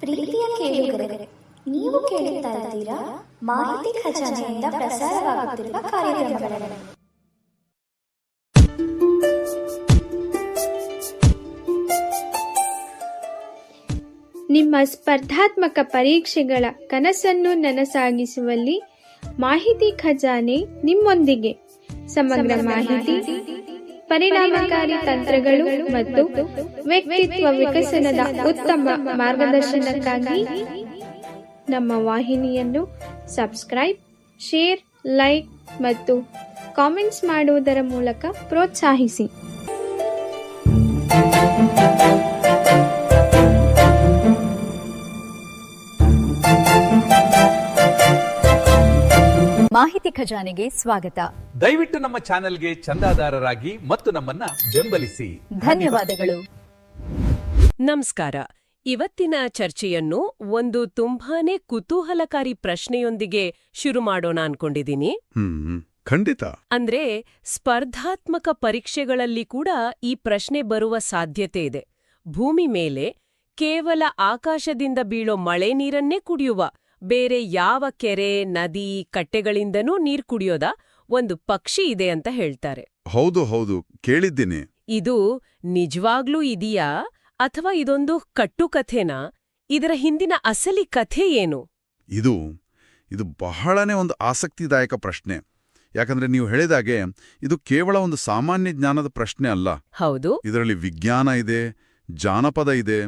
ಪ್ರೀತಿಯ ಕೇಳುಗರೆ ನೀವು ಕೇಳುತ್ತಾ ಇದ್ದೀರಾ? ಮಾಹಿತಿ ಖಜಾನೆಯಿಂದ ಪ್ರಸಾರವಾಗುತ್ತಿರುವ ಕಾರ್ಯಕ್ರಮಗಳನ್ನು. ನಿಮ್ಮ ಸ್ಪರ್ಧಾತ್ಮಕ ಪರೀಕ್ಷೆಗಳ ಕನಸನ್ನು ನನಸಾಗಿಸುವಲ್ಲಿ ಮಾಹಿತಿ ಖಜಾನೆ ನಿಮ್ಮೊಂದಿಗೆ. ಸಮಗ್ರ ಮಾಹಿತಿ ಪರಿಣಾಮಕಾರಿ ತಂತ್ರಗಳು ಮತ್ತು ವ್ಯಕ್ತಿತ್ವ ವಿಕಸನದ ಉತ್ತಮ ಮಾರ್ಗದರ್ಶನಕ್ಕಾಗಿ ನಮ್ಮ ವಾಹಿನಿಯನ್ನು ಸಬ್ಸ್ಕ್ರೈಬ್, ಶೇರ್, ಲೈಕ್ ಮತ್ತು ಕಾಮೆಂಟ್ಸ್ ಮಾಡುವುದರ ಮೂಲಕ ಪ್ರೋತ್ಸಾಹಿಸಿ. ಮಾಹಿತಿ ಖಜಾನೆಗೆ ಸ್ವಾಗತ. ದಯವಿಟ್ಟು ನಮ್ಮ ಚಾನೆಲ್ಗೆ ಚಂದಾದಾರರಾಗಿ ಮತ್ತು ನಮ್ಮನ್ನ ಬೆಂಬಲಿಸಿ. ಧನ್ಯವಾದಗಳು. ನಮಸ್ಕಾರ. ಇವತ್ತಿನ ಚರ್ಚೆಯನ್ನು ಒಂದು ತುಂಬಾನೇ ಕುತೂಹಲಕಾರಿ ಪ್ರಶ್ನೆಯೊಂದಿಗೆ ಶುರು ಮಾಡೋಣ ಅನ್ಕೊಂಡಿದ್ದೀನಿ. ಹ್ಮ್ ಖಂಡಿತ. ಅಂದ್ರೆ ಸ್ಪರ್ಧಾತ್ಮಕ ಪರೀಕ್ಷೆಗಳಲ್ಲಿ ಕೂಡ ಈ ಪ್ರಶ್ನೆ ಬರುವ ಸಾಧ್ಯತೆ ಇದೆ. ಭೂಮಿ ಮೇಲೆ ಕೇವಲ ಆಕಾಶದಿಂದ ಬೀಳೋ ಮಳೆ ನೀರನ್ನೇ ಕುಡಿಯುವ ಬೇರೆ ಯಾವ ಕೆರೆ ನದಿ ಕಟ್ಟೆಗಳಿಂದನೂ ನೀರ್ ಕುಡಿಯೋದ ಒಂದು ಪಕ್ಷಿ ಇದೆ ಅಂತ ಹೇಳ್ತಾರೆ. ಹೌದು ಹೌದು. ಕೇಳಿದ್ದೀನಿ. ಇದು ನಿಜವಾಗ್ಲೂ ಇದೆಯಾ ಅಥವಾ ಇದೊಂದು ಕಟ್ಟುಕಥೆನಾ? ಇದರ ಹಿಂದಿನ ಅಸಲಿ ಕಥೆ ಏನು? ಇದು ಇದು ಬಹಳನೇ ಒಂದು ಆಸಕ್ತಿದಾಯಕ ಪ್ರಶ್ನೆ. ಯಾಕಂದ್ರೆ ನೀವು ಹೇಳಿದಾಗೆ ಇದು ಕೇವಲ ಒಂದು ಸಾಮಾನ್ಯ ಜ್ಞಾನದ ಪ್ರಶ್ನೆ ಅಲ್ಲ. ಹೌದು. ಇದರಲ್ಲಿ ವಿಜ್ಞಾನ ಇದೆ ಜಾನಪದ ಇದೆ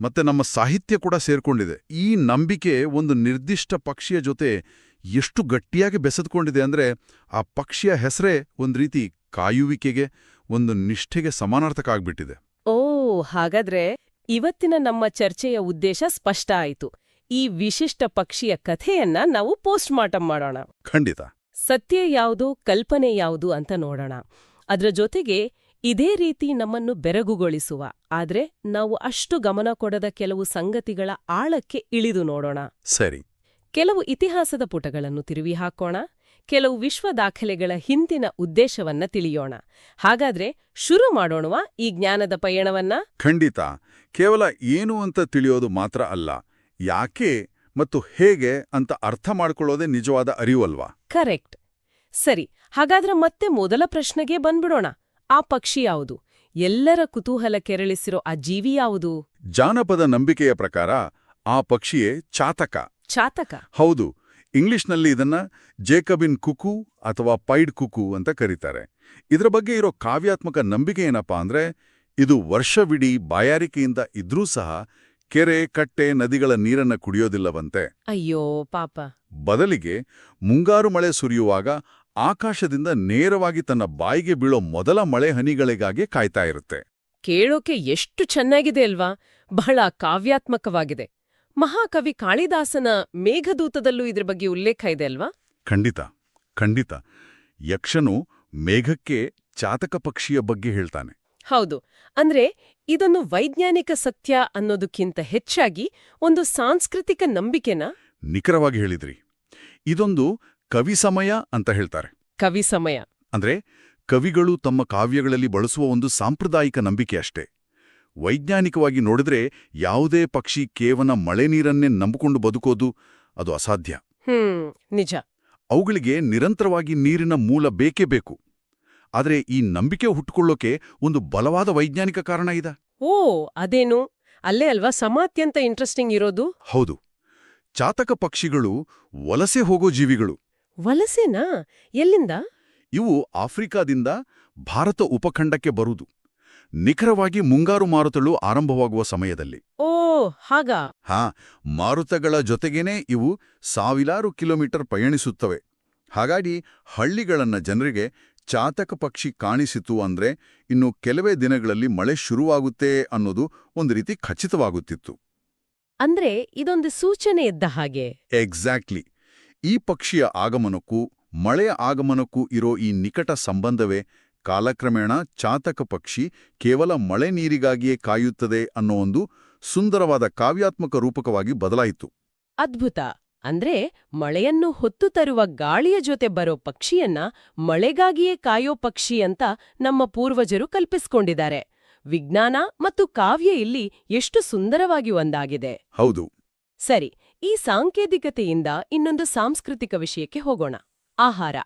ಮತ್ತೆ ನಮ್ಮ ಸಾಹಿತ್ಯ ಕೂಡ ಸೇರ್ಕೊಂಡಿದೆ. ಈ ನಂಬಿಕೆ ಒಂದು ನಿರ್ದಿಷ್ಟ ಪಕ್ಷಿಯ ಜೊತೆ ಎಷ್ಟು ಗಟ್ಟಿಯಾಗಿ ಬೆಸೆದುಕೊಂಡಿದೆ ಅಂದ್ರೆ ಆ ಪಕ್ಷಿಯ ಹೆಸರೇ ಒಂದು ರೀತಿ ಕಾಯುವಿಕೆಗೆ ಒಂದು ನಿಷ್ಠೆಗೆ ಸಮಾನಾರ್ಥಕ ಆಗ್ಬಿಟ್ಟಿದೆ. ಓ ಹಾಗಾದ್ರೆ ಇವತ್ತಿನ ನಮ್ಮ ಚರ್ಚೆಯ ಉದ್ದೇಶ ಸ್ಪಷ್ಟ ಆಯಿತು. ಈ ವಿಶಿಷ್ಟ ಪಕ್ಷಿಯ ಕಥೆಯನ್ನ ನಾವು ಪೋಸ್ಟ್ ಮಾರ್ಟಮ್ ಮಾಡೋಣ. ಖಂಡಿತ. ಸತ್ಯ ಯಾವುದು ಕಲ್ಪನೆ ಯಾವುದು ಅಂತ ನೋಡೋಣ. ಅದರ ಜೊತೆಗೆ ಇದೇ ರೀತಿ ನಮ್ಮನ್ನು ಬೆರಗುಗೊಳಿಸುವ. ಆದ್ರೆ ನಾವು ಅಷ್ಟು ಗಮನ ಕೊಡದ ಕೆಲವು ಸಂಗತಿಗಳ ಆಳಕ್ಕೆ ಇಳಿದು ನೋಡೋಣ. ಸರಿ. ಕೆಲವು ಇತಿಹಾಸದ ಪುಟಗಳನ್ನು ತಿರುವಿ ಹಾಕೋಣ. ಕೆಲವು ವಿಶ್ವ ದಾಖಲೆಗಳ ಹಿಂದಿನ ಉದ್ದೇಶವನ್ನ ತಿಳಿಯೋಣ. ಹಾಗಾದ್ರೆ ಶುರು ಮಾಡೋಣವ ಈ ಜ್ಞಾನದ ಪಯಣವನ್ನ? ಖಂಡಿತ. ಕೇವಲ ಏನು ಅಂತ ತಿಳಿಯೋದು ಮಾತ್ರ ಅಲ್ಲ. ಯಾಕೆ ಮತ್ತು ಹೇಗೆ ಅಂತ ಅರ್ಥ ಮಾಡಿಕೊಳ್ಳೋದೇ ನಿಜವಾದ ಅರಿವಲ್ವಾ? ಕರೆಕ್ಟ್. ಸರಿ. ಹಾಗಾದ್ರೆ ಮತ್ತೆ ಮೊದಲ ಪ್ರಶ್ನೆಗೆ ಬಂದ್ಬಿಡೋಣ. ಆ ಪಕ್ಷಿ ಯಾವುದು? ಎಲ್ಲರ ಕುತೂಹಲ ಕೆರಳಿಸಿರೋ ಆ ಜೀವಿ ಯಾವುದು? ಜಾನಪದ ನಂಬಿಕೆಯ ಪ್ರಕಾರ ಆ ಪಕ್ಷಿಯೇ ಚಾತಕ. ಚಾತಕ? ಹೌದು ಇಂಗ್ಲಿಷ್ನಲ್ಲಿ ಇದನ್ನ ಜೇಕಬಿನ್ ಕುಕು ಅಥವಾ ಪೈಡ್ ಕುಕು ಅಂತ ಕರೀತಾರೆ. ಇದರ ಬಗ್ಗೆ ಇರೋ ಕಾವ್ಯಾತ್ಮಕ ನಂಬಿಕೆ ಏನಪ್ಪಾ ಅಂದ್ರೆ ಇದು ವರ್ಷವಿಡೀ ಬಾಯಾರಿಕೆಯಿಂದ ಇದ್ರೂ ಸಹ ಕೆರೆ ಕಟ್ಟೆ ನದಿಗಳ ನೀರನ್ನ ಕುಡಿಯೋದಿಲ್ಲವಂತೆ. ಅಯ್ಯೋ ಪಾಪ. ಬದಲಿಗೆ ಮುಂಗಾರು ಮಳೆ ಸುರಿಯುವಾಗ ಆಕಾಶದಿಂದ ನೇರವಾಗಿ ತನ್ನ ಬಾಯಿಗೆ ಬೀಳೋ ಮೊದಲ ಮಳೆ ಹನಿಗಳಿಗಾಗಿ ಕಾಯ್ತಾ ಇರುತ್ತೆ. ಕೇಳೋಕೆ ಎಷ್ಟು ಚೆನ್ನಾಗಿದೆ ಅಲ್ವಾ? ಬಹಳ ಕಾವ್ಯಾತ್ಮಕವಾಗಿದೆ. ಮಹಾಕವಿ ಕಾಳಿದಾಸನ ಮೇಘದೂತದಲ್ಲೂ ಇದ್ರ ಬಗ್ಗೆ ಉಲ್ಲೇಖ ಇದೆ ಅಲ್ವಾ? ಖಂಡಿತ ಖಂಡಿತ. ಯಕ್ಷನು ಮೇಘಕ್ಕೆ ಚಾತಕ ಪಕ್ಷಿಯ ಬಗ್ಗೆ ಹೇಳ್ತಾನೆ. ಹೌದು. ಅಂದ್ರೆ ಇದನ್ನು ವೈಜ್ಞಾನಿಕ ಸತ್ಯ ಅನ್ನೋದಕ್ಕಿಂತ ಹೆಚ್ಚಾಗಿ ಒಂದು ಸಾಂಸ್ಕೃತಿಕ ನಂಬಿಕೆನ? ನಿಖರವಾಗಿ ಹೇಳಿದ್ರಿ. ಇದೊಂದು ಕವಿ ಸಮಯ ಅಂತ ಹೇಳ್ತಾರೆ. ಕವಿ ಸಮಯ. ಅಂದ್ರೆ ಕವಿಗಳು ತಮ್ಮ ಕಾವ್ಯಗಳಲ್ಲಿ ಬಳಸುವ ಒಂದು ಸಾಂಪ್ರದಾಯಿಕ ನಂಬಿಕೆ ಅಷ್ಟೇ. ವೈಜ್ಞಾನಿಕವಾಗಿ ನೋಡಿದ್ರೆ ಯಾವುದೇ ಪಕ್ಷಿ ಕೇವಲ ಮಳೆ ನೀರನ್ನೇ ನಂಬಿಕೊಂಡು ಬದುಕೋದು ಅದು ಅಸಾಧ್ಯ. ನಿಜ. ಅವುಗಳಿಗೆ ನಿರಂತರವಾಗಿ ನೀರಿನ ಮೂಲ ಬೇಕೇ ಬೇಕು. ಆದರೆ ಈ ನಂಬಿಕೆ ಹುಟ್ಟುಕೊಳ್ಳೋಕೆ ಒಂದು ಬಲವಾದ ವೈಜ್ಞಾನಿಕ ಕಾರಣ ಇದೆ. ಓ ಅದೇನು? ಅಲ್ಲೇ ಅಲ್ವಾ? ಸಮ ಅತ್ಯಂತ ಇಂಟ್ರೆಸ್ಟಿಂಗ್ ಇರೋದು? ಹೌದು. ಚಾತಕ ಪಕ್ಷಿಗಳು ವಲಸೆ ಹೋಗೋ ಜೀವಿಗಳು. ವಲಸೆನಾ? ಎಲ್ಲಿಂದ? ಇವು ಆಫ್ರಿಕಾದಿಂದ ಭಾರತ ಉಪಖಂಡಕ್ಕೆ ಬರುವುದು. ನಿಖರವಾಗಿ ಮುಂಗಾರು ಮಾರುತಗಳು ಆರಂಭವಾಗುವ ಸಮಯದಲ್ಲಿ. ಓ ಹಾಗ? ಹಾ ಮಾರುತಗಳ ಜೊತೆಗೇನೆ ಇವು ಸಾವಿರಾರು ಕಿಲೋಮೀಟರ್ ಪಯಣಿಸುತ್ತವೆ. ಹಾಗಾಗಿ ಹಳ್ಳಿಗಳನ್ನ ಜನರಿಗೆ ಚಾತಕ ಪಕ್ಷಿ ಕಾಣಿಸಿತು ಅಂದ್ರೆ ಇನ್ನು ಕೆಲವೇ ದಿನಗಳಲ್ಲಿ ಮಳೆ ಶುರುವಾಗುತ್ತೆ ಅನ್ನೋದು ಒಂದು ರೀತಿ ಖಚಿತವಾಗುತ್ತಿತ್ತು. ಅಂದ್ರೆ ಇದೊಂದು ಸೂಚನೆ ಇದ್ದ ಹಾಗೆ. ಎಕ್ಸಾಕ್ಟ್ಲಿ ಈ ಪಕ್ಷಿಯ ಆಗಮನಕ್ಕೂ ಮಳೆಯ ಆಗಮನಕ್ಕೂ ಇರೋ ಈ ನಿಕಟ ಸಂಬಂಧವೇ ಕಾಲಕ್ರಮೇಣ ಚಾತಕ ಪಕ್ಷಿ ಕೇವಲ ಮಳೆ ನೀರಿಗಾಗಿಯೇ ಕಾಯುತ್ತದೆ ಅನ್ನೋ ಒಂದು ಸುಂದರವಾದ ಕಾವ್ಯಾತ್ಮಕ ರೂಪಕವಾಗಿ ಬದಲಾಯಿತು. ಅದ್ಭುತ! ಅಂದ್ರೆ ಮಳೆಯನ್ನು ಹೊತ್ತು ತರುವ ಗಾಳಿಯ ಜೊತೆ ಬರೋ ಪಕ್ಷಿಯನ್ನ ಮಳೆಗಾಗಿಯೇ ಕಾಯೋ ಪಕ್ಷಿ ಅಂತ ನಮ್ಮ ಪೂರ್ವಜರು ಕಲ್ಪಿಸಿಕೊಂಡಿದ್ದಾರೆ. ವಿಜ್ಞಾನ ಮತ್ತು ಕಾವ್ಯ ಇಲ್ಲಿ ಎಷ್ಟು ಸುಂದರವಾಗಿ ಒಂದಾಗಿದೆ. ಹೌದು. ಸರಿ ಈ ಸಾಂಕೇತಿಕತೆಯಿಂದ ಇನ್ನೊಂದು ಸಾಂಸ್ಕೃತಿಕ ವಿಷಯಕ್ಕೆ ಹೋಗೋಣ. ಆಹಾರ.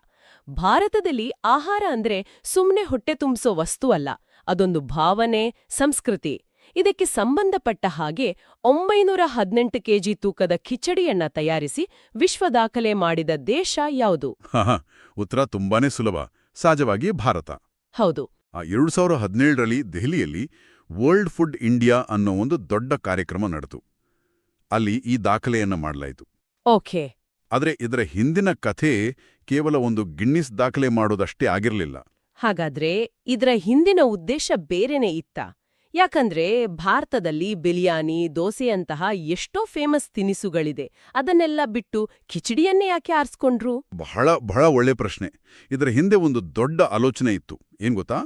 ಭಾರತದಲ್ಲಿ ಆಹಾರ ಅಂದ್ರೆ ಸುಮ್ನೆ ಹೊಟ್ಟೆ ತುಂಬಿಸೋ ವಸ್ತು ಅಲ್ಲ ಅದೊಂದು ಭಾವನೆ ಸಂಸ್ಕೃತಿ. ಇದಕ್ಕೆ ಸಂಬಂಧಪಟ್ಟ ಹಾಗೆ ಒಂಬೈನೂರ ಹದಿನೆಂಟು ಕೆಜಿ ತೂಕದ ಕಿಚಡಿಯನ್ನ ತಯಾರಿಸಿ ವಿಶ್ವ ದಾಖಲೆ ಮಾಡಿದ ದೇಶ ಯಾವುದು? ಉತ್ತರ ತುಂಬಾನೇ ಸುಲಭ. ಸಹಜವಾಗಿ ಭಾರತ. ಹೌದು. ಎರಡು ಸಾವಿರ ಹದಿನೇಳರಲ್ಲಿ ದೆಹಲಿಯಲ್ಲಿ ವರ್ಲ್ಡ್ ಫುಡ್ ಇಂಡಿಯಾ ಅನ್ನೋ ಒಂದು ದೊಡ್ಡ ಕಾರ್ಯಕ್ರಮ ನಡೆತು. ಅಲ್ಲಿ ಈ ದಾಖಲೆಯನ್ನು ಮಾಡಲಾಯಿತು. ಓಕೆ. ಆದರೆ ಇದರ ಹಿಂದಿನ ಕಥೆ ಕೇವಲ ಒಂದು ಗಿನ್ನಿಸ್ ದಾಖಲೆ ಮಾಡೋದಷ್ಟೇ ಆಗಿರಲಿಲ್ಲ. ಹಾಗಾದ್ರೆ ಇದರ ಹಿಂದಿನ ಉದ್ದೇಶ ಬೇರೆನೇ ಇತ್ತ? ಯಾಕಂದ್ರೆ ಭಾರತದಲ್ಲಿ ಬಿರಿಯಾನಿ ದೋಸೆಯಂತಹ ಎಷ್ಟೋ ಫೇಮಸ್ ತಿನಿಸುಗಳಿದೆ. ಅದನ್ನೆಲ್ಲ ಬಿಟ್ಟು ಕಿಚಡಿಯನ್ನೇ ಯಾಕೆ ಆರಿಸ್ಕೊಂಡ್ರು? ಬಹಳ ಬಹಳ ಒಳ್ಳೆ ಪ್ರಶ್ನೆ. ಇದರ ಹಿಂದೆ ಒಂದು ದೊಡ್ಡ ಆಲೋಚನೆ ಇತ್ತು. ಏನ್ ಗೊತ್ತಾ?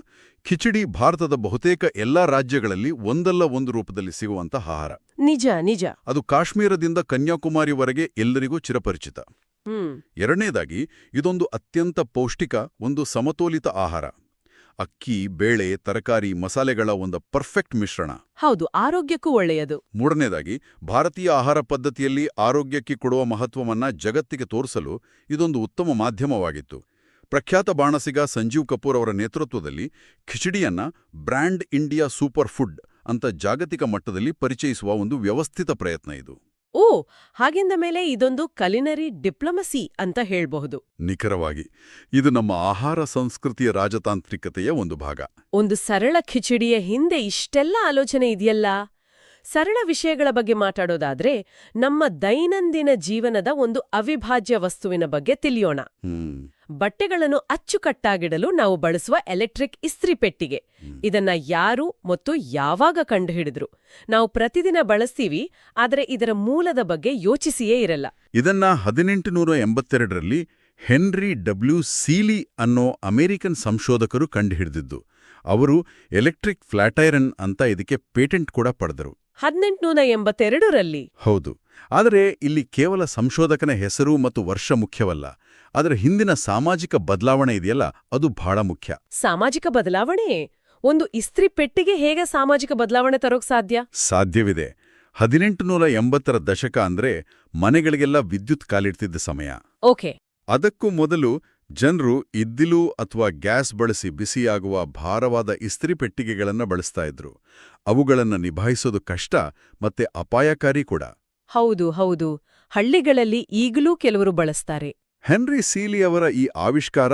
ಖಿಚಡಿ ಭಾರತದ ಬಹುತೇಕ ಎಲ್ಲಾ ರಾಜ್ಯಗಳಲ್ಲಿ ಒಂದಲ್ಲ ಒಂದು ರೂಪದಲ್ಲಿ ಸಿಗುವಂತ ಆಹಾರ. ನಿಜ ನಿಜ. ಅದು ಕಾಶ್ಮೀರದಿಂದ ಕನ್ಯಾಕುಮಾರಿವರೆಗೆ ಎಲ್ಲರಿಗೂ ಚಿರಪರಿಚಿತ. ಎರಡನೇದಾಗಿ ಇದೊಂದು ಅತ್ಯಂತ ಪೌಷ್ಟಿಕ ಒಂದು ಸಮತೋಲಿತ ಆಹಾರ. ಅಕ್ಕಿ ಬೇಳೆ ತರಕಾರಿ ಮಸಾಲೆಗಳ ಒಂದು ಪರ್ಫೆಕ್ಟ್ ಮಿಶ್ರಣ. ಹೌದು ಆರೋಗ್ಯಕ್ಕೂ ಒಳ್ಳೆಯದು. ಮೂರನೇದಾಗಿ ಭಾರತೀಯ ಆಹಾರ ಪದ್ಧತಿಯಲ್ಲಿ ಆರೋಗ್ಯಕ್ಕೆ ಕೊಡುವ ಮಹತ್ವವನ್ನ ಜಗತ್ತಿಗೆ ತೋರಿಸಲು ಇದೊಂದು ಉತ್ತಮ ಮಾಧ್ಯಮವಾಗಿತ್ತು. ಪ್ರಖ್ಯಾತ ಬಾಣಸಿಗ ಸಂಜೀವ್ ಕಪೂರ್ ಅವರ ನೇತೃತ್ವದಲ್ಲಿ ಖಿಚಡಿಯನ್ನ ಬ್ರ್ಯಾಂಡ್ ಇಂಡಿಯಾ ಸೂಪರ್ ಫುಡ್ ಅಂತ ಜಾಗತಿಕ ಮಟ್ಟದಲ್ಲಿ ಪರಿಚಯಿಸುವ ಒಂದು ವ್ಯವಸ್ಥಿತ ಪ್ರಯತ್ನ ಇದು. ಓ ಹಾಗೆಂದ ಮೇಲೆ ಇದೊಂದು ಕಲಿನರಿ ಡಿಪ್ಲೊಮಸಿ ಅಂತ ಹೇಳಬಹುದು. ನಿಖರವಾಗಿ ಇದು ನಮ್ಮ ಆಹಾರ ಸಂಸ್ಕೃತಿಯ ರಾಜತಾಂತ್ರಿಕತೆಯ ಒಂದು ಭಾಗ. ಒಂದು ಸರಳ ಖಿಚಡಿಯ ಹಿಂದೆ ಇಷ್ಟೆಲ್ಲ ಆಲೋಚನೆ ಇದೆಯಲ್ಲ? ಸರಳ ವಿಷಯಗಳ ಬಗ್ಗೆ ಮಾತಾಡೋದಾದ್ರೆ ನಮ್ಮ ದೈನಂದಿನ ಜೀವನದ ಒಂದು ಅವಿಭಾಜ್ಯ ವಸ್ತುವಿನ ಬಗ್ಗೆ ತಿಳಿಯೋಣ. ಬಟ್ಟೆಗಳನ್ನು ಅಚ್ಚುಕಟ್ಟಾಗಿಡಲು ನಾವು ಬಳಸುವ ಎಲೆಕ್ಟ್ರಿಕ್ ಇಸ್ತ್ರಿ ಪೆಟ್ಟಿಗೆ. ಇದನ್ನ ಯಾರು ಮತ್ತು ಯಾವಾಗ ಕಂಡುಹಿಡಿದ್ರು? ನಾವು ಪ್ರತಿದಿನ ಬಳಸ್ತೀವಿ ಆದರೆ ಇದರ ಮೂಲದ ಬಗ್ಗೆ ಯೋಚಿಸಿಯೇ ಇರಲ್ಲ. ಇದನ್ನ ಹದಿನೆಂಟುನೂರ ಎಂಬತ್ತೆರಡರಲ್ಲಿ ಹೆನ್ರಿ ಡಬ್ಲ್ಯೂ ಸೀಲಿ ಅನ್ನೋ ಅಮೆರಿಕನ್ ಸಂಶೋಧಕರು ಕಂಡುಹಿಡಿದಿದ್ದು. ಅವರು ಎಲೆಕ್ಟ್ರಿಕ್ ಫ್ಲಾಟೈರನ್ ಅಂತ ಇದಕ್ಕೆ ಪೇಟೆಂಟ್ ಕೂಡ ಪಡೆದರು. ಹದಿನೆಂಟುನೂರ ಎಂಬತ್ತೆರಡರಲ್ಲಿ. ಹೌದು. ಆದರೆ ಇಲ್ಲಿ ಕೇವಲ ಸಂಶೋಧಕನ ಹೆಸರು ಮತ್ತು ವರ್ಷ ಮುಖ್ಯವಲ್ಲ. ಅದರ ಹಿಂದಿನ ಸಾಮಾಜಿಕ ಬದಲಾವಣೆ ಇದೆಯಲ್ಲ ಅದು ಬಹಳ ಮುಖ್ಯ. ಸಾಮಾಜಿಕ ಬದಲಾವಣೆ? ಒಂದು ಇಸ್ತ್ರಿ ಪೆಟ್ಟಿಗೆ ಹೇಗೆ ಸಾಮಾಜಿಕ ಬದಲಾವಣೆ ತರೋಕ್ ಸಾಧ್ಯ? ಸಾಧ್ಯವಿದೆ. ಹದಿನೆಂಟುನೂರ ಎಂಬತ್ತರ ದಶಕ ಅಂದ್ರೆ ಮನೆಗಳಿಗೆಲ್ಲ ವಿದ್ಯುತ್ ಕಾಲಿಡ್ತಿದ್ದ ಸಮಯ. ಓಕೆ. ಅದಕ್ಕೂ ಮೊದಲು ಜನರು ಇದ್ದಿಲು ಅಥವಾ ಗ್ಯಾಸ್ ಬಳಸಿ ಬಿಸಿಯಾಗುವ ಭಾರವಾದ ಇಸ್ತ್ರಿ ಪೆಟ್ಟಿಗೆಗಳನ್ನು ಬಳಸ್ತಾ ಇದ್ರು. ಅವುಗಳನ್ನು ನಿಭಾಯಿಸೋದು ಕಷ್ಟ ಮತ್ತೆ ಅಪಾಯಕಾರಿ ಕೂಡ. ಹೌದು ಹೌದು. ಹಳ್ಳಿಗಳಲ್ಲಿ ಈಗಲೂ ಕೆಲವರು ಬಳಸ್ತಾರೆ. ಹೆನ್ರಿ ಸೀಲಿ ಅವರ ಈ ಆವಿಷ್ಕಾರ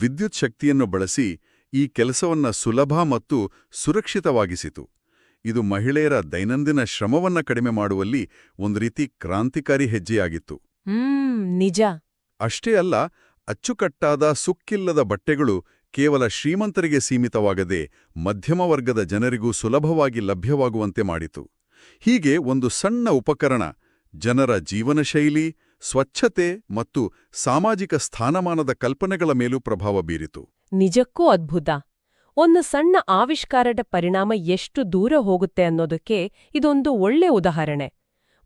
ವಿದ್ಯುತ್ ಶಕ್ತಿಯನ್ನು ಬಳಸಿ ಈ ಕೆಲಸವನ್ನ ಸುಲಭ ಮತ್ತು ಸುರಕ್ಷಿತವಾಗಿಸಿತು. ಇದು ಮಹಿಳೆಯರ ದೈನಂದಿನ ಶ್ರಮವನ್ನ ಕಡಿಮೆ ಮಾಡುವಲ್ಲಿ ಒಂದು ರೀತಿ ಕ್ರಾಂತಿಕಾರಿ ಹೆಜ್ಜೆಯಾಗಿತ್ತು. ಹ್ಮ್ ನಿಜ. ಅಷ್ಟೇ ಅಲ್ಲ ಅಚ್ಚುಕಟ್ಟಾದ ಸುಕ್ಕಿಲ್ಲದ ಬಟ್ಟೆಗಳು ಕೇವಲ ಶ್ರೀಮಂತರಿಗೆ ಸೀಮಿತವಾಗದೆ ಮಧ್ಯಮ ವರ್ಗದ ಜನರಿಗೂ ಸುಲಭವಾಗಿ ಲಭ್ಯವಾಗುವಂತೆ ಮಾಡಿತು. ಹೀಗೆ ಒಂದು ಸಣ್ಣ ಉಪಕರಣ ಜನರ ಜೀವನಶೈಲಿ ಸ್ವಚ್ಛತೆ ಮತ್ತು ಸಾಮಾಜಿಕ ಸ್ಥಾನಮಾನದ ಕಲ್ಪನೆಗಳ ಮೇಲೂ ಪ್ರಭಾವ ಬೀರಿತು. ನಿಜಕ್ಕೂ ಅದ್ಭುತ. ಒಂದು ಸಣ್ಣ ಆವಿಷ್ಕಾರದ ಪರಿಣಾಮ ಎಷ್ಟು ದೂರ ಹೋಗುತ್ತೆ ಅನ್ನೋದಕ್ಕೆ ಇದೊಂದು ಒಳ್ಳೆ ಉದಾಹರಣೆ.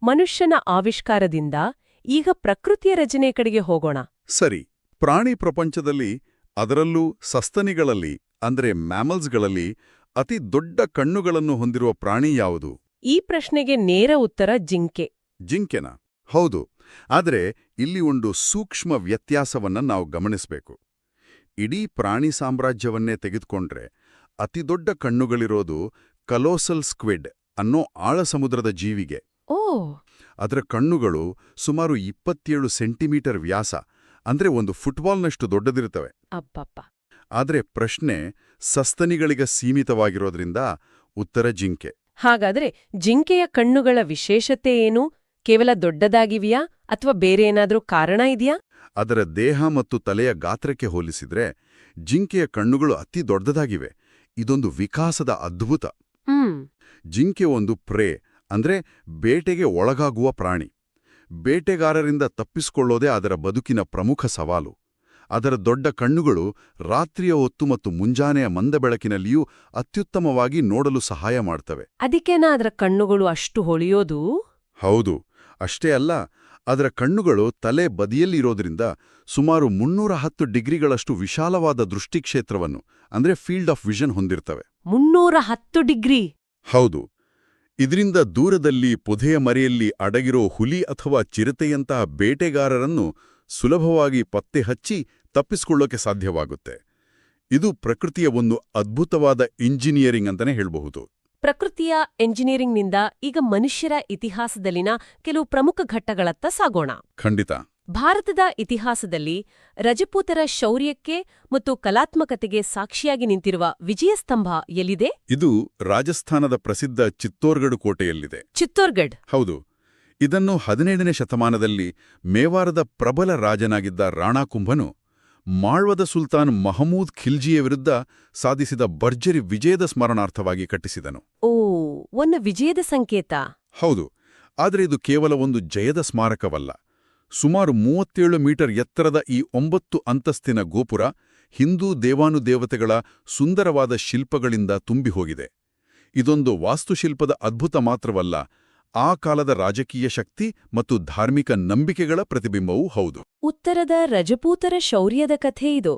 ಮನುಷ್ಯನ ಆವಿಷ್ಕಾರದಿಂದ ಈಗ ಪ್ರಕೃತಿಯ ರಚನೆ ಕಡೆಗೆ ಹೋಗೋಣ. ಸರಿ. ಪ್ರಾಣಿ ಪ್ರಪಂಚದಲ್ಲಿ ಅದರಲ್ಲೂ ಸಸ್ತನಿಗಳಲ್ಲಿ ಅಂದ್ರೆ ಮ್ಯಾಮಲ್ಸ್ಗಳಲ್ಲಿ ಅತಿ ದೊಡ್ಡ ಕಣ್ಣುಗಳನ್ನು ಹೊಂದಿರುವ ಪ್ರಾಣಿ ಯಾವುದು? ಈ ಪ್ರಶ್ನೆಗೆ ನೇರ ಉತ್ತರ ಜಿಂಕೆ. ಜಿಂಕೆನ? ಹೌದು. ಆದರೆ ಇಲ್ಲಿ ಒಂದು ಸೂಕ್ಷ್ಮ ವ್ಯತ್ಯಾಸವನ್ನ ನಾವು ಗಮನಿಸಬೇಕು. ಇಡೀ ಪ್ರಾಣಿ ಸಾಮ್ರಾಜ್ಯವನ್ನೇ ತೆಗೆದುಕೊಂಡ್ರೆ ಅತಿದೊಡ್ಡ ಕಣ್ಣುಗಳಿರೋದು ಕಲೋಸಲ್ ಸ್ಕ್ವಿಡ್ ಅನ್ನೋ ಆಳ ಸಮುದ್ರದ ಜೀವಿಗೆ. ಓ! ಅದರ ಕಣ್ಣುಗಳು ಸುಮಾರು ಇಪ್ಪತ್ತೇಳು ಸೆಂಟಿಮೀಟರ್ ವ್ಯಾಸ ಅಂದ್ರೆ ಒಂದು ಫುಟ್ಬಾಲ್ನಷ್ಟು ದೊಡ್ಡದಿರುತ್ತವೆ. ಅಪ್ಪಪ್ಪ ಆದರೆ ಪ್ರಶ್ನೆ ಸಸ್ತನಿಗಳಿಗ ಸೀಮಿತವಾಗಿರೋದ್ರಿಂದ ಉತ್ತರ ಜಿಂಕೆ. ಹಾಗಾದ್ರೆ ಜಿಂಕೆಯ ಕಣ್ಣುಗಳ ವಿಶೇಷತೆ ಏನು? ಕೇವಲ ದೊಡ್ಡದಾಗಿವೆಯಾ? ಅಥವಾ ಬೇರೆ ಏನಾದರೂ ಕಾರಣ ಇದೆಯಾ? ಅದರ ದೇಹ ಮತ್ತು ತಲೆಯ ಗಾತ್ರಕ್ಕೆ ಹೋಲಿಸಿದ್ರೆ ಜಿಂಕೆಯ ಕಣ್ಣುಗಳು ಅತಿ ದೊಡ್ಡದಾಗಿವೆ. ಇದೊಂದು ವಿಕಾಸದ ಅದ್ಭುತ. ಜಿಂಕೆ ಒಂದು ಪ್ರೇ ಅಂದ್ರೆ ಬೇಟೆಗೆ ಒಳಗಾಗುವ ಪ್ರಾಣಿ. ಬೇಟೆಗಾರರಿಂದ ತಪ್ಪಿಸಿಕೊಳ್ಳೋದೇ ಅದರ ಬದುಕಿನ ಪ್ರಮುಖ ಸವಾಲು. ಅದರ ದೊಡ್ಡ ಕಣ್ಣುಗಳು ರಾತ್ರಿಯ ಹೊತ್ತು ಮತ್ತು ಮುಂಜಾನೆಯ ಮಂದ ಬೆಳಕಿನಲ್ಲಿಯೂ ಅತ್ಯುತ್ತಮವಾಗಿ ನೋಡಲು ಸಹಾಯ ಮಾಡ್ತವೆ. ಅದಕ್ಕೇನ ಅದರ ಕಣ್ಣುಗಳು ಅಷ್ಟು ಹೊಳೆಯೋದು? ಹೌದು. ಅಷ್ಟೇ ಅಲ್ಲ ಅದರ ಕಣ್ಣುಗಳು ತಲೆ ಬದಿಯಲ್ಲಿರೋದ್ರಿಂದ ಸುಮಾರು ಮುನ್ನೂರ ಹತ್ತು ಡಿಗ್ರಿಗಳಷ್ಟು ವಿಶಾಲವಾದ ದೃಷ್ಟಿಕ್ಷೇತ್ರವನ್ನು ಅಂದ್ರೆ ಫೀಲ್ಡ್ ಆಫ್ ವಿಷನ್ ಹೊಂದಿರ್ತವೆ. ಮುನ್ನೂರ ಹತ್ತು ಡಿಗ್ರಿ? ಹೌದು. ಇದರಿಂದ ದೂರದಲ್ಲಿ ಪೊದೆಯ ಮರೆಯಲ್ಲಿ ಅಡಗಿರೋ ಹುಲಿ ಅಥವಾ ಚಿರತೆಯಂತಹ ಬೇಟೆಗಾರರನ್ನು ಸುಲಭವಾಗಿ ಪತ್ತೆ ಹಚ್ಚಿ ತಪ್ಪಿಸಿಕೊಳ್ಳೋಕೆ ಸಾಧ್ಯವಾಗುತ್ತೆ. ಇದು ಪ್ರಕೃತಿಯ ಒಂದು ಅದ್ಭುತವಾದ ಇಂಜಿನಿಯರಿಂಗ್ ಅಂತಾನೆ ಹೇಳಬಹುದು. ಪ್ರಕೃತಿಯ ಎಂಜಿನಿಯರಿಂಗ್ನಿಂದ ಈಗ ಮನುಷ್ಯರ ಇತಿಹಾಸದಲ್ಲಿನ ಕೆಲವು ಪ್ರಮುಖ ಘಟ್ಟಗಳತ್ತ ಸಾಗೋಣ. ಖಂಡಿತ. ಭಾರತದ ಇತಿಹಾಸದಲ್ಲಿ ರಜಪೂತರ ಶೌರ್ಯಕ್ಕೆ ಮತ್ತು ಕಲಾತ್ಮಕತೆಗೆ ಸಾಕ್ಷಿಯಾಗಿ ನಿಂತಿರುವ ವಿಜಯಸ್ತಂಭ ಎಲ್ಲಿದೆ? ಇದು ರಾಜಸ್ಥಾನದ ಪ್ರಸಿದ್ಧ ಚಿತ್ತೋರ್ಗಢ ಕೋಟೆಯಲ್ಲಿದೆ. ಚಿತ್ತೋರ್ಗಢ್ ಹೌದು. ಇದನ್ನು ಹದಿನೇಳನೇ ಶತಮಾನದಲ್ಲಿ ಮೇವಾರದ ಪ್ರಬಲ ರಾಜನಾಗಿದ್ದ ರಾಣಾ ಕುಂಭನು ಮಾಳ್ವದ ಸುಲ್ತಾನ್ ಮಹಮೂದ್ ಖಿಲ್ಜಿಯ ವಿರುದ್ಧ ಸಾಧಿಸಿದ ಭರ್ಜರಿ ವಿಜಯದ ಸ್ಮರಣಾರ್ಥವಾಗಿ ಕಟ್ಟಿಸಿದನು. ಓ ಒಂದು ವಿಜಯದ ಸಂಕೇತ. ಹೌದು. ಆದರೆ ಇದು ಕೇವಲ ಒಂದು ಜಯದ ಸ್ಮಾರಕವಲ್ಲ. ಸುಮಾರು ಮೂವತ್ತೇಳು ಮೀಟರ್ ಎತ್ತರದ ಈ ಒಂಬತ್ತು ಅಂತಸ್ತಿನ ಗೋಪುರ ಹಿಂದೂ ದೇವಾನುದೇವತೆಗಳ ಸುಂದರವಾದ ಶಿಲ್ಪಗಳಿಂದ ತುಂಬಿಹೋಗಿದೆ. ಇದೊಂದು ವಾಸ್ತುಶಿಲ್ಪದ ಅದ್ಭುತ ಮಾತ್ರವಲ್ಲ ಆ ಕಾಲದ ರಾಜಕೀಯ ಶಕ್ತಿ ಮತ್ತು ಧಾರ್ಮಿಕ ನಂಬಿಕೆಗಳ ಪ್ರತಿಬಿಂಬವೂ ಹೌದು. ಉತ್ತರದ ರಜಪೂತರ ಶೌರ್ಯದ ಕಥೆ ಇದು.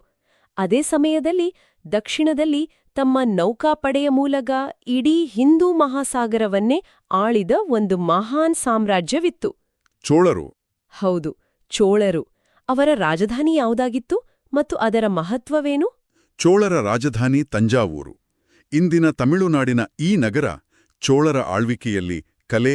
ಅದೇ ಸಮಯದಲ್ಲಿ ದಕ್ಷಿಣದಲ್ಲಿ ತಮ್ಮ ನೌಕಾಪಡೆಯ ಮೂಲಕ ಇಡೀ ಹಿಂದೂ ಮಹಾಸಾಗರವನ್ನೇ ಆಳಿದ ಒಂದು ಮಹಾನ್ ಸಾಮ್ರಾಜ್ಯವಿತ್ತು. ಚೋಳರು ಹೌದು ಚೋಳರು. ಅವರ ರಾಜಧಾನಿ ಯಾವುದಾಗಿತ್ತು ಮತ್ತು ಅದರ ಮಹತ್ವವೇನು? ಚೋಳರ ರಾಜಧಾನಿ ತಂಜಾವೂರು. ಇಂದಿನ ತಮಿಳುನಾಡಿನ ಈ ನಗರ ಚೋಳರ ಆಳ್ವಿಕೆಯಲ್ಲಿ ಕಲೆ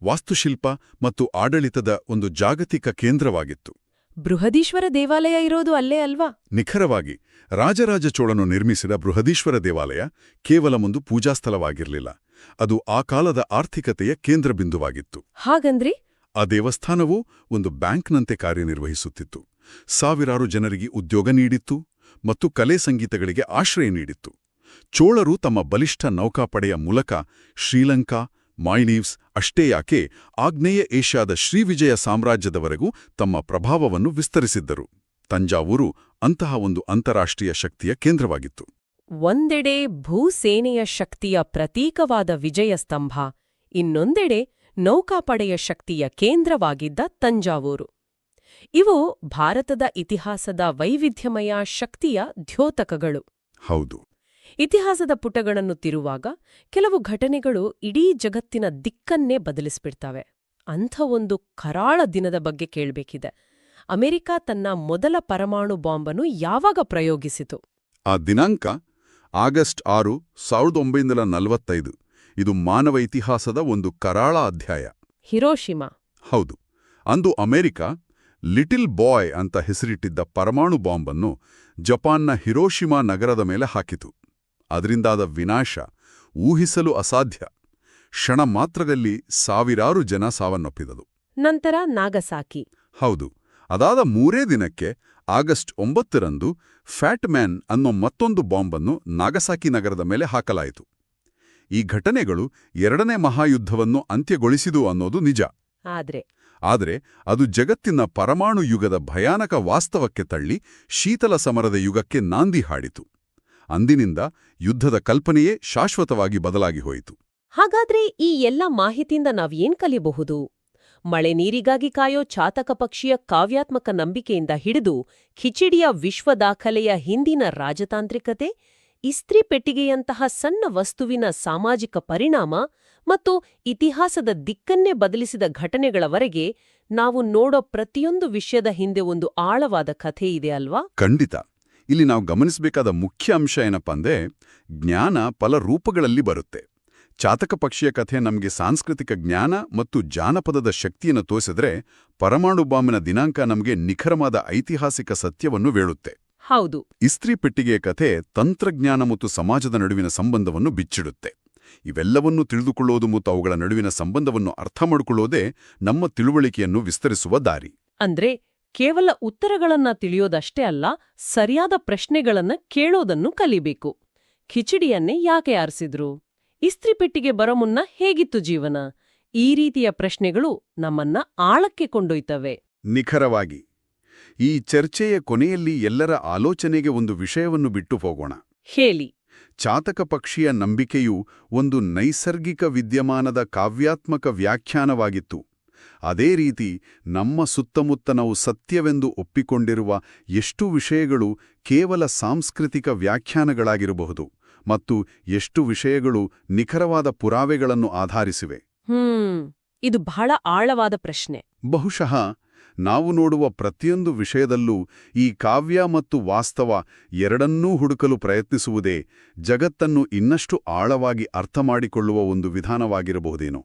ವಾಸ್ತುಶಿಲ್ಪ ಮತ್ತು ಆಡಳಿತದ ಒಂದು ಜಾಗತಿಕ ಕೇಂದ್ರವಾಗಿತ್ತು. ಬೃಹದೀಶ್ವರ ದೇವಾಲಯ ಇರೋದು ಅಲ್ಲೇ ಅಲ್ವಾ? ನಿಖರವಾಗಿ ರಾಜರಾಜ ಚೋಳನು ನಿರ್ಮಿಸಿದ ಬೃಹದೀಶ್ವರ ದೇವಾಲಯ ಕೇವಲ ಒಂದು ಪೂಜಾಸ್ಥಳವಾಗಿರಲಿಲ್ಲ. ಅದು ಆ ಕಾಲದ ಆರ್ಥಿಕತೆಯ ಕೇಂದ್ರಬಿಂದುವಾಗಿತ್ತು. ಹಾಗಂದ್ರಿ? ಆ ದೇವಸ್ಥಾನವು ಒಂದು ಬ್ಯಾಂಕ್ನಂತೆ ಕಾರ್ಯನಿರ್ವಹಿಸುತ್ತಿತ್ತು. ಸಾವಿರಾರು ಜನರಿಗೆ ಉದ್ಯೋಗ ನೀಡಿತ್ತು ಮತ್ತು ಕಲೆ ಸಂಗೀತಗಳಿಗೆ ಆಶ್ರಯ ನೀಡಿತ್ತು. ಚೋಳರು ತಮ್ಮ ಬಲಿಷ್ಠ ನೌಕಾಪಡೆಯ ಮೂಲಕ ಶ್ರೀಲಂಕಾ, ಮಾಲ್ಡೀವ್ಸ್ ಅಷ್ಟೇ ಯಾಕೆ ಆಗ್ನೇಯ ಏಷ್ಯಾದ ಶ್ರೀವಿಜಯ ಸಾಮ್ರಾಜ್ಯದವರೆಗೂ ತಮ್ಮ ಪ್ರಭಾವವನ್ನು ವಿಸ್ತರಿಸಿದ್ದರು. ತಂಜಾವೂರು ಅಂತಹ ಒಂದು ಅಂತಾರಾಷ್ಟ್ರೀಯ ಶಕ್ತಿಯ ಕೇಂದ್ರವಾಗಿತ್ತು. ಒಂದೆಡೆ ಭೂಸೇನೆಯ ಶಕ್ತಿಯ ಪ್ರತೀಕವಾದ ವಿಜಯ ಸ್ತಂಭ ಇನ್ನೊಂದೆಡೆ ನೌಕಾಪಡೆಯ ಶಕ್ತಿಯ ಕೇಂದ್ರವಾಗಿದ್ದ ತಂಜಾವೂರು. ಇವು ಭಾರತದ ಇತಿಹಾಸದ ವೈವಿಧ್ಯಮಯ ಶಕ್ತಿಯ ದ್ಯೋತಕಗಳು. ಹೌದು. ಇತಿಹಾಸದ ಪುಟಗಳನ್ನು ತಿರುವಾಗ ಕೆಲವು ಘಟನೆಗಳು ಇಡೀ ಜಗತ್ತಿನ ದಿಕ್ಕನ್ನೇ ಬದಲಿಸ್ಬಿಡ್ತವೆ. ಅಂಥ ಒಂದು ಕರಾಳ ದಿನದ ಬಗ್ಗೆ ಕೇಳಬೇಕಿದೆ. ಅಮೆರಿಕ ತನ್ನ ಮೊದಲ ಪರಮಾಣು ಬಾಂಬನ್ನು ಯಾವಾಗ ಪ್ರಯೋಗಿಸಿತು? ಆ ದಿನಾಂಕ ಆಗಸ್ಟ್ ಆರು ಸಾವಿರದ ಒಂಬೈನೂರ ನಲವತ್ತೈದು. ಇದು ಮಾನವ ಇತಿಹಾಸದ ಒಂದು ಕರಾಳ ಅಧ್ಯಾಯ. ಹಿರೋಶಿಮಾ. ಹೌದು. ಅಂದು ಅಮೆರಿಕ ಲಿಟಿಲ್ ಬಾಯ್ ಅಂತ ಹೆಸರಿಟ್ಟಿದ್ದ ಪರಮಾಣು ಬಾಂಬನ್ನು ಜಪಾನ್ನ ಹಿರೋಶಿಮಾ ನಗರದ ಮೇಲೆ ಹಾಕಿತು. ಅದರಿಂದಾದ ವಿನಾಶ ಊಹಿಸಲು ಅಸಾಧ್ಯ. ಕ್ಷಣ ಮಾತ್ರದಲ್ಲಿ ಸಾವಿರಾರು ಜನ ಸಾವನ್ನಪ್ಪಿದದು. ನಂತರ ನಾಗಸಾಕಿ. ಹೌದು. ಅದಾದ ಮೂರೇ ದಿನಕ್ಕೆ ಆಗಸ್ಟ್ ಒಂಬತ್ತರಂದು ಫ್ಯಾಟ್ ಮ್ಯಾನ್ ಅನ್ನೋ ಮತ್ತೊಂದು ಬಾಂಬನ್ನು ನಾಗಸಾಕಿ ನಗರದ ಮೇಲೆ ಹಾಕಲಾಯಿತು. ಈ ಘಟನೆಗಳು ಎರಡನೇ ಮಹಾಯುದ್ಧವನ್ನು ಅಂತ್ಯಗೊಳಿಸಿದು ಅನ್ನೋದು ನಿಜ. ಆದ್ರೆ? ಆದರೆ ಅದು ಜಗತ್ತಿನ ಪರಮಾಣು ಯುಗದ ಭಯಾನಕ ವಾಸ್ತವಕ್ಕೆ ತಳ್ಳಿ ಶೀತಲ ಸಮರದ ಯುಗಕ್ಕೆ ನಾಂದಿ ಹಾಡಿತು. ಅಂದಿನಿಂದ ಯುದ್ಧದ ಕಲ್ಪನೆಯೇ ಶಾಶ್ವತವಾಗಿ ಬದಲಾಗಿ ಹೋಯಿತು. ಹಾಗಾದ್ರೆ ಈ ಎಲ್ಲ ಮಾಹಿತಿಯಿಂದ ನಾವೇನ್ ಕಲಿಯಬಹುದು ಮಳೆ ನೀರಿಗಾಗಿ ಕಾಯೋ ಚಾತಕ ಪಕ್ಷಿಯ ಕಾವ್ಯಾತ್ಮಕ ನಂಬಿಕೆಯಿಂದ ಹಿಡಿದು ಖಿಚಿಡಿಯ ವಿಶ್ವ ದಾಖಲೆಯ ಹಿಂದಿನ ರಾಜತಾಂತ್ರಿಕತೆ ಇಸ್ತ್ರಿ ಪೆಟ್ಟಿಗೆಯಂತಹ ಸಣ್ಣ ವಸ್ತುವಿನ ಸಾಮಾಜಿಕ ಪರಿಣಾಮ ಮತ್ತು ಇತಿಹಾಸದ ದಿಕ್ಕನ್ನೇ ಬದಲಿಸಿದ ಘಟನೆಗಳವರೆಗೆ ನಾವು ನೋಡೋ ಪ್ರತಿಯೊಂದು ವಿಷಯದ ಹಿಂದೆ ಒಂದು ಆಳವಾದ ಕಥೆ ಇದೆ ಅಲ್ವಾ? ಖಂಡಿತ. ಇಲ್ಲಿ ನಾವು ಗಮನಿಸಬೇಕಾದ ಮುಖ್ಯ ಅಂಶ ಏನಪ್ಪಾ ಅಂದ್ರೆ ಜ್ಞಾನ ಫಲ ರೂಪಗಳಲ್ಲಿ ಬರುತ್ತೆ. ಚಾತಕ ಪಕ್ಷಿಯ ಕಥೆ ನಮಗೆ ಸಾಂಸ್ಕೃತಿಕ ಜ್ಞಾನ ಮತ್ತು ಜಾನಪದದ ಶಕ್ತಿಯನ್ನು ತೋರಿಸಿದ್ರೆ ಪರಮಾಣು ಬಾಂಬಿನ ದಿನಾಂಕ ನಮಗೆ ನಿಖರವಾದ ಐತಿಹಾಸಿಕ ಸತ್ಯವನ್ನು ವೇಳುತ್ತೆ ಹೌದು. ಇಸ್ತ್ರಿ ಪೆಟ್ಟಿಗೆಯ ಕಥೆ ತಂತ್ರಜ್ಞಾನ ಮತ್ತು ಸಮಾಜದ ನಡುವಿನ ಸಂಬಂಧವನ್ನು ಬಿಚ್ಚಿಡುತ್ತೆ. ಇವೆಲ್ಲವನ್ನೂ ತಿಳಿದುಕೊಳ್ಳೋದು ಮತ್ತು ಅವುಗಳ ನಡುವಿನ ಸಂಬಂಧವನ್ನು ಅರ್ಥ ಮಾಡಿಕೊಳ್ಳೋದೇ ನಮ್ಮ ತಿಳುವಳಿಕೆಯನ್ನು ವಿಸ್ತರಿಸುವ ದಾರಿ. ಅಂದ್ರೆ ಕೇವಲ ಉತ್ತರಗಳನ್ನ ತಿಳಿಯೋದಷ್ಟೇ ಅಲ್ಲ ಸರಿಯಾದ ಪ್ರಶ್ನೆಗಳನ್ನ ಕೇಳೋದನ್ನು ಕಲಿಬೇಕು. ಖಿಚಡಿಯನ್ನೇ ಯಾಕೆ ಆರಿಸಿದ್ರು? ಇಸ್ತ್ರಿ ಪೆಟ್ಟಿಗೆ ಬರೋ ಮುನ್ನ ಹೇಗಿತ್ತು ಜೀವನ? ಈ ರೀತಿಯ ಪ್ರಶ್ನೆಗಳು ನಮ್ಮನ್ನ ಆಳಕ್ಕೆ ಕೊಂಡೊಯ್ತವೆ. ನಿಖರವಾಗಿ ಈ ಚರ್ಚೆಯ ಕೊನೆಯಲ್ಲಿ ಎಲ್ಲರ ಆಲೋಚನೆಗೆ ಒಂದು ವಿಷಯವನ್ನು ಬಿಟ್ಟು ಹೋಗೋಣ. ಹೇಳಿ. ಚಾತಕ ಪಕ್ಷಿಯ ನಂಬಿಕೆಯು ಒಂದು ನೈಸರ್ಗಿಕ ವಿದ್ಯಮಾನದ ಕಾವ್ಯಾತ್ಮಕ ವ್ಯಾಖ್ಯಾನವಾಗಿತ್ತು. ಅದೇ ರೀತಿ ನಮ್ಮ ಸುತ್ತಮುತ್ತ ನಾವು ಸತ್ಯವೆಂದು ಒಪ್ಪಿಕೊಂಡಿರುವ ಎಷ್ಟು ವಿಷಯಗಳು ಕೇವಲ ಸಾಂಸ್ಕೃತಿಕ ವ್ಯಾಖ್ಯಾನಗಳಾಗಿರಬಹುದು ಮತ್ತು ಎಷ್ಟು ವಿಷಯಗಳು ನಿಖರವಾದ ಪುರಾವೆಗಳನ್ನು ಆಧರಿಸಿವೆ. ಇದು ಬಹಳ ಆಳವಾದ ಪ್ರಶ್ನೆ. ಬಹುಶಃ ನಾವು ನೋಡುವ ಪ್ರತಿಯೊಂದು ವಿಷಯದಲ್ಲೂ ಈ ಕಾವ್ಯ ಮತ್ತು ವಾಸ್ತವ ಎರಡನ್ನೂ ಹುಡುಕಲು ಪ್ರಯತ್ನಿಸುವುದೇ ಜಗತ್ತನ್ನು ಇನ್ನಷ್ಟು ಆಳವಾಗಿ ಅರ್ಥಮಾಡಿಕೊಳ್ಳುವ ಒಂದು ವಿಧಾನವಾಗಿರಬಹುದೇನೋ.